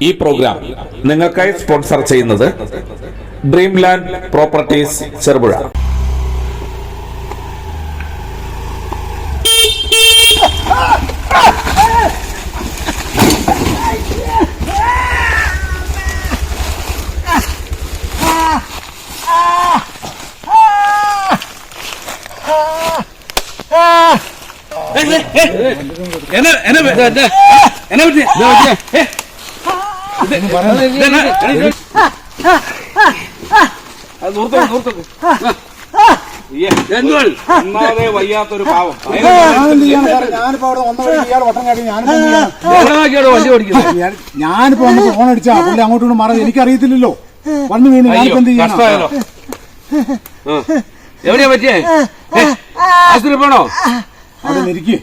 ഈ പ്രോഗ്രാം നിങ്ങൾക്കായി സ്പോൺസർ ചെയ്യുന്നത് ഡ്രീം ലാൻഡ് പ്രോപ്പർട്ടീസ് ചെറുപുഴ എന്നെ എന്നെ എന്നെ പറ്റി വയ്യാത്തൊരു പാവം. ചെയ്യാനാ? ഞാനിപ്പോ അവിടെ വന്ന വഴി ഇയാൾ വട്ടം കാട്ടി ഞാനിപ്പോ എന്ത് ചെയ്യാനാ? വണ്ടി ഓടിക്കുന്നത് ഞാനിപ്പോ വന്നപ്പോ ഫോൺ അടിച്ചാ പുള്ളി അങ്ങോട്ടും ഇങ്ങോട്ടും എനിക്കറിയത്തില്ലല്ലോ. വന്ന് വീണു ഞാനിപ്പോ എന്ത് ആ. എവിടെയാ പറ്റിയേ? ആശുപത്രി പോണോ? അവിടെ ഇരിക്കേ.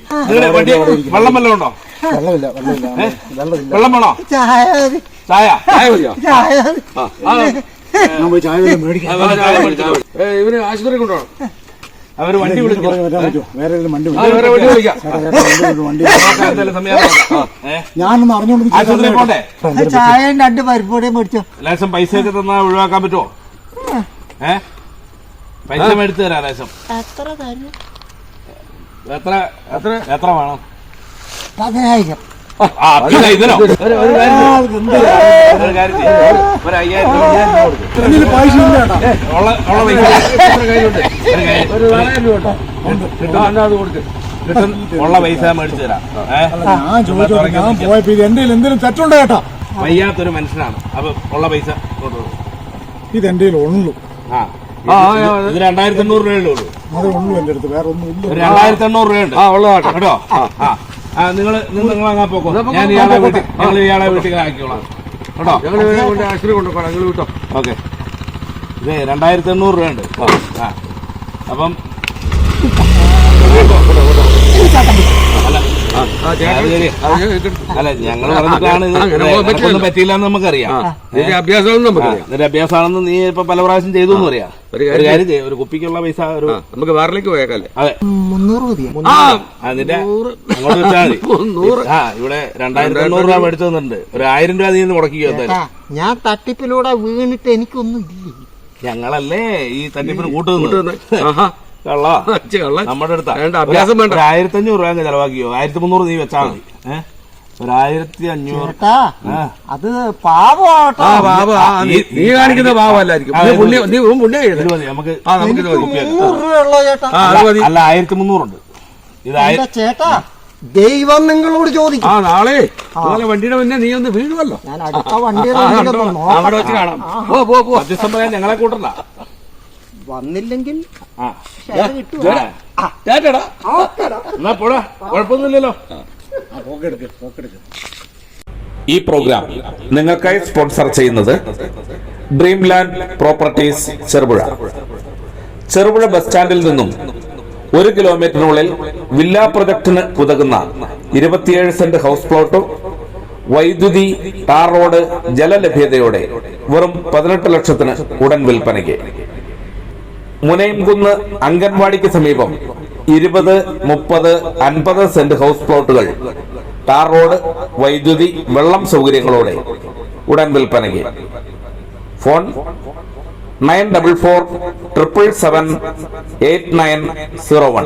വെള്ളം വല്ലതും ഉണ്ടോ? വെള്ളമില്ല വെള്ളമില്ല. വെള്ളമില്ല. വെള്ളം വേണോ? ചായ മതി, ചായ? ചായ മതിയോ? ചായ മതി. ആ, ആ, ഞാൻ പോയി ചായ വല്ലതും മേടിക്കാം. ആ, വേറെ ചായ മേടിച്ചിട്ട് ഏ, ഇവർ ആശുപത്രി കൊണ്ടുപോകണം. അവർ വണ്ടി വിളിക്കും. വരാൻ പറ്റുമോ വേറെ ഏതെങ്കിലും വണ്ടി ആ, വിളിക്കാം. വേറെ വണ്ടി വിളിക്കാം. ചേട്ടാ, ചേട്ടാ, വണ്ടി വിടൂ, വണ്ടി വിടൂ. നോക്കാം, എന്തായാലും സമയം നോക്കാം. ആ, ഏ, ഞാനൊന്ന് അറിഞ്ഞോണ്ട് ആശുപത്രി പോണ്ടേ? ചായയും രണ്ട് പരിപ്പൂടെയും മേടിച്ചോ. ലേശം പൈസയൊക്കെ തന്നാ ഒഴിവാക്കാൻ പറ്റുമോ ഏ? പൈസ മേടിച്ചു തരാം ലേശം. എത്ര തരും? എത്ര എത്ര എത്ര വേണം? പതിനായിരം. ഉള്ള പൈസ. കേട്ടോ. മേടിച്ചു തരാം? ഞാൻ ചോദിച്ചോട്ടെ ഞാൻ പോയപ്പോ ഇത് എന്റെ എന്തെങ്കിലും തെറ്റുണ്ടോ ചേട്ടാ? വയ്യാത്തൊരു മനുഷ്യനാണ്. അപ്പൊ ഉള്ള പൈസ ഇത് എന്റെ ഉള്ളൂ. ആ. ഇത് രണ്ടായിരത്തി എണ്ണൂറ് രൂപയേ ഉള്ളൂ? അതേ ഉള്ളൂ എന്റെ അടുത്ത്. വേറെ ഒന്നും ഇല്ല. രണ്ടായിരത്തി എണ്ണൂറ് രൂപയുണ്ട്. ആ ഉള്ളതാട്ടോ. കേട്ടോ? ആ. ആ. നിങ്ങൾ നിങ്ങൾ അങ്ങാ പോക്കോ. ഞാൻ ഇയാളെ വീട്ടിൽ ഞങ്ങൾ ഇയാളെ വീട്ടിൽ ആക്കിക്കോളാം കേട്ടോ? ഞങ്ങൾ ആശുപത്രി കൊണ്ടുപോകണം. നിങ്ങൾ വിട്ടോ. ഓക്കെ. ഇത് രണ്ടായിരത്തി എണ്ണൂറ് രൂപയുണ്ട്. ആ. അപ്പം അല്ല അത് ശരി. അല്ല ഞങ്ങൾ പറഞ്ഞിട്ടാണ് ഒന്നും പറ്റിയില്ല എന്ന് നമുക്കറിയാം. അഭ്യാസമാണെന്ന് നമുക്കറിയാം. ഇതിന്റെ അഭ്യാസമാണെന്ന് നീ ഇപ്പൊ പല പ്രാവശ്യം ചെയ്തു എന്ന് അറിയാം ഒരു കാര്യം ചെയ്യ്, ഒരു കുപ്പിക്കുള്ള പൈസ ഒരു നമുക്ക് വേറിലേക്ക് പോയേക്കല്ലേ അതെ. അതിന്റെ അങ്ങോട്ട് വെച്ചാൽ മതി. ആ ഇവിടെ രണ്ടായിരത്തി എണ്ണൂറ് രൂപ മേടിച്ചു തന്നിട്ടുണ്ട്. ഒരു ആയിരം രൂപ നീ മുടക്കി മുടക്കിക്കോ ഞാൻ തട്ടിപ്പിലൂടെ വീണിട്ട് എനിക്കൊന്നും ഇല്ലേ. ഞങ്ങളല്ലേ ഈ തട്ടിപ്പിന് കൂട്ടുന്നത് കള്ളാ. കള്ള. നമ്മുടെ അടുത്താ. അഭ്യാസം വേണ്ട. ആയിരത്തി അഞ്ഞൂറ് രൂപ ചെലവാക്കിയോ? ആയിരത്തി മുന്നൂറ് നീ വെച്ചാൽ മതി. ഏഹ് ഒരു ആയിരത്തി അഞ്ഞൂറ്. അത് പാവട്ടോ നീ- കാണിക്കുന്ന പാവല്ലായിരിക്കും നമുക്ക് അല്ല ആയിരത്തി മുന്നൂറുണ്ട് ചേട്ടാ? ദൈവം നിങ്ങളോട് ചോദിക്കും. ആ നാളെ. നാളെ വണ്ടിയുടെ മുന്നേ നീ ഒന്ന് വീഴുമല്ലോ ഞാൻ അടുത്ത വണ്ടിയുടെ ആ, അവിടെ വെച്ച് കാണാം. പോ പോ പോ. സത്യസം ഞങ്ങളെ കൂട്ടണ്ട. വന്നില്ലെങ്കിൽ എന്നാ പോടാ കുഴപ്പമൊന്നുമില്ലല്ലോ. ഈ പ്രോഗ്രാം നിങ്ങൾക്കായി സ്പോൺസർ ചെയ്യുന്നത് dream land properties Cherupuzha. Cherupuzha bus സ്റ്റാൻഡിൽ നിന്നും ഒരു കിലോമീറ്ററിനുള്ളിൽ വില്ലാ പ്രൊജക്ടിന് ഉതകുന്ന ഇരുപത്തിയേഴ് സെന്റ് ഹൗസ് പ്ലോട്ടും വൈദ്യുതി ടാർ റോഡ് ജലലഭ്യതയോടെ വെറും പതിനെട്ട് ലക്ഷത്തിന് ഉടൻ വിൽപ്പനയ്ക്ക്. മുനയംകുന്ന് അംഗൻവാടിക്ക് സമീപം ഇരുപത് മുപ്പത് അൻപത് സെന്റ് ഹൗസ് പ്ലോട്ടുകൾ ടാർ റോഡ് വൈദ്യുതി വെള്ളം സൗകര്യങ്ങളോടെ ഉടൻ വിൽപ്പനയ്ക്ക്. Phone nine double four triple seven eight nine zero one.